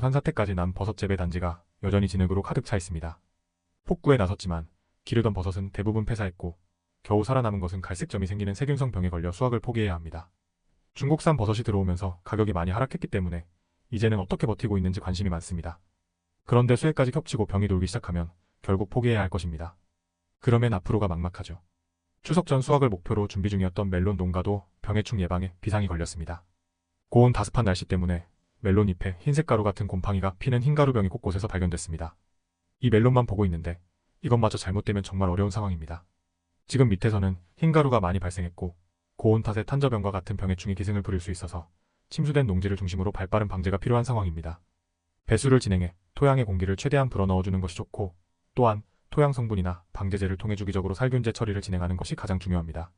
산사태까지 난 버섯 재배 단지가 여전히 진흙으로 가득 차 있습니다. 폭구에 나섰지만 기르던 버섯은 대부분 폐사했고 겨우 살아남은 것은 갈색점이 생기는 세균성 병에 걸려 수확을 포기해야 합니다. 중국산 버섯이 들어오면서 가격이 많이 하락했기 때문에 이제는 어떻게 버티고 있는지 관심이 많습니다. 그런데 수해까지 겹치고 병이 돌기 시작하면 결국 포기해야 할 것입니다. 그러면 앞으로가 막막하죠. 추석 전 수확을 목표로 준비 중이었던 멜론 농가도 병해충 예방에 비상이 걸렸습니다. 고온 다습한 날씨 때문에 멜론 잎에 흰색 가루 같은 곰팡이가 피는 흰 가루병이 곳곳에서 발견됐습니다. 이 멜론만 보고 있는데 이것마저 잘못되면 정말 어려운 상황입니다. 지금 밑에서는 흰 가루가 많이 발생했고 고온 탓에 탄저병과 같은 병해충이 기승을 부릴 수 있어서 침수된 농지를 중심으로 발빠른 방제가 필요한 상황입니다. 배수를 진행해 토양의 공기를 최대한 불어넣어주는 것이 좋고 또한 토양 성분이나 방제제를 통해 주기적으로 살균제 처리를 진행하는 것이 가장 중요합니다.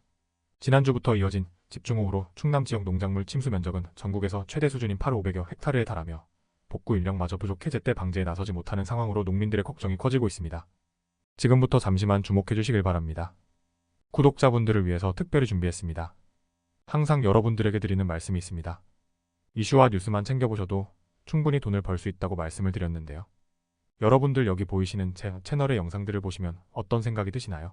지난주부터 이어진 집중호우로 충남 지역 농작물 침수 면적은 전국에서 최대 수준인 8,500여 헥타르에 달하며 복구 인력마저 부족해 제때 방제에 나서지 못하는 상황으로 농민들의 걱정이 커지고 있습니다. 지금부터 잠시만 주목해 주시길 바랍니다. 구독자분들을 위해서 특별히 준비했습니다. 항상 여러분들에게 드리는 말씀이 있습니다. 이슈와 뉴스만 챙겨보셔도 충분히 돈을 벌 수 있다고 말씀을 드렸는데요. 여러분들 여기 보이시는 제 채널의 영상들을 보시면 어떤 생각이 드시나요?